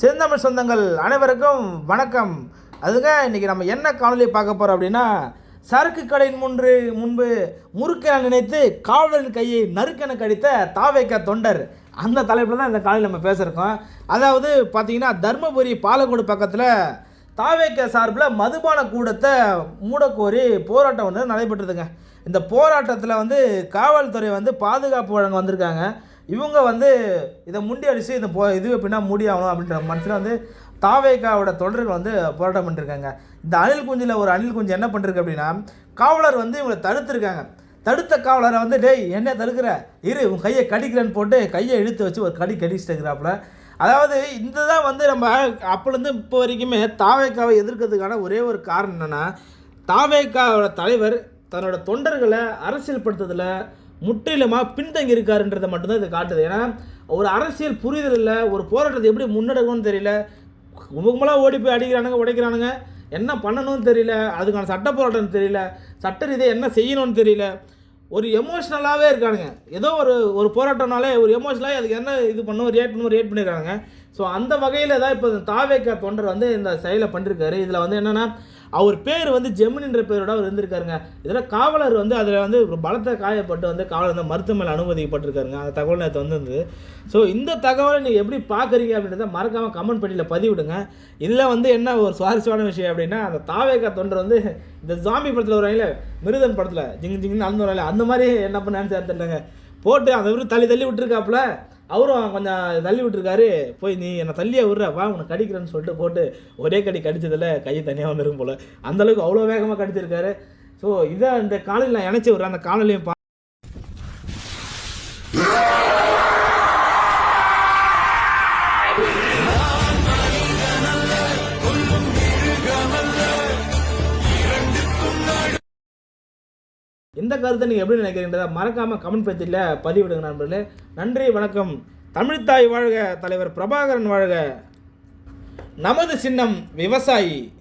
செந்தமிழ் சொந்தங்கள் அனைவருக்கும் வணக்கம். அதுங்க இன்றைக்கி நம்ம என்ன காணொலி பார்க்க போகிறோம் அப்படின்னா சரக்கு கடையின் முன்று முன்பு முறுக்கென நினைத்து காவலரின் கையை நறுக்கென கடித்த தாவேக்க தொண்டர். அந்த தலைப்பில் தான் இந்த காலையில் நம்ம பேசுகிறோம் அதாவது பார்த்தீங்கன்னா தர்மபுரி பாலக்கோடு பக்கத்தில் தாவேக்க சார்பில் மதுபான கூடத்தை மூடக்கோரி போராட்டம் வந்து நடைபெற்றதுங்க. இந்த போராட்டத்தில் வந்து காவல்துறை வந்து பாதுகாப்பு வழங்க வந்திருக்காங்க. இவங்க வந்து இதை முண்டி அடித்து இந்த போ இது எப்படின்னா முடியாகணும் அப்படின்ற மனசில் வந்து தாவேக்காவோட தொடர்கள் வந்து போராட்டம் பண்ணிருக்காங்க. இந்த அணில் குஞ்சில் ஒரு அணில் குஞ்சு என்ன பண்ணிருக்கு அப்படின்னா காவலர் வந்து இவங்களை தடுத்துருக்காங்க. தடுத்த காவலரை வந்து டேய் என்ன தடுக்கிற? இரு உன் கையை கடிக்கிறேன்னு போட்டு கையை இழுத்து வச்சு ஒரு கடி கடிச்சிட்டுக்கிறாப்புல அதாவது இந்த தான் வந்து நம்ம அப்போலேருந்து இப்போ வரைக்குமே தாவேக்காவை எதிர்க்கிறதுக்கான ஒரே ஒரு காரணம் என்னென்னா தாவேக்காவோட தலைவர் தன்னோட தொண்டர்களை அரசியல்படுத்துறதில் முற்றிலுமாக பின்தங்கி இருக்காருன்றதை மட்டும்தான் இது காட்டுது. ஏன்னா ஒரு அரசியல் புரிதல் இல்லை ஒரு போராட்டத்தை எப்படி முன்னெடுக்கணும்னு தெரியல. கும்பலாக ஓடி போய் அடிக்கிறானுங்க உடைக்கிறானுங்க. என்ன பண்ணணும்னு தெரியல. அதுக்கான சட்ட போராட்டம் தெரியல. சட்ட ரீதியாக என்ன செய்யணும்னு தெரியல. ஒரு எமோஷ்னலாகவே இருக்கானுங்க. ஏதோ ஒரு ஒரு போராட்டம்னாலே ஒரு எமோஷ்னலாக அதுக்கு என்ன இது பண்ணணும் ரியாக்ட் பண்ணணும் ரியாக்ட் பண்ணியிருக்காங்க ஸோ அந்த வகையில் தான் இப்போ தாவேக்கா தொண்டர் வந்து இந்த செயலை பண்ணிருக்காரு. இதில் வந்து என்னென்னா அவர் பேர் வந்து ஜெமினின்ற பேரோட அவர் இருந்திருக்காருங்க. இதில் காவலர் வந்து அதில் வந்து ஒரு பலத்த காயப்பட்டு வந்து காவலர் வந்து மருத்துவமனையில் அனுமதிக்கப்பட்டிருக்காருங்க. அந்த தகவல் நேற்று வந்திருந்தது. ஸோ இந்த தகவலை நீங்கள் எப்படி பார்க்குறீங்க அப்படின்றத மறக்காமல் கமெண்ட் பண்ணியில் பதிவிடுங்க. இதில் வந்து என்ன ஒரு சுவாரஸ்யமான விஷயம் அப்படின்னா அந்த தாவேக்கா தொண்டர் வந்து இந்த ஜாம்பி படத்தில் வரையில மிருதன் படத்தில் ஜிங் ஜிங்னு அந்த அந்த மாதிரி என்ன பண்ணான்னு சேர்த்துட்டாங்க போட்டு அந்த விருது தள்ளி தள்ளி விட்டுருக்காப்புல. அவரும் கொஞ்சம் தள்ளி விட்டுருக்காரு போய் நீ என்னை தள்ளியே விடுற வா உன்னை கடிக்கிறேன்னு சொல்லிட்டு போட்டு ஒரே கடி கடிச்சதில் கை தனியாக வந்துடும் போல். அந்தளவுக்கு அவ்வளோ வேகமாக கடிச்சிருக்காரு. ஸோ இதை இந்த காலையில் நான் இணைச்சி விட்றேன் அந்த காணொலியும் இந்த கருத்தை நீங்கள் எப்படி நினைக்கிறீன்றதை மறக்காமல் கமெண்ட் பேஜில் பதிவிடுங்க நண்பர்களே. நன்றி வணக்கம். தமிழ்த்தாய் வாழ்க தலைவர் பிரபாகரன் வாழ்க. நமது சின்னம் விவசாயி.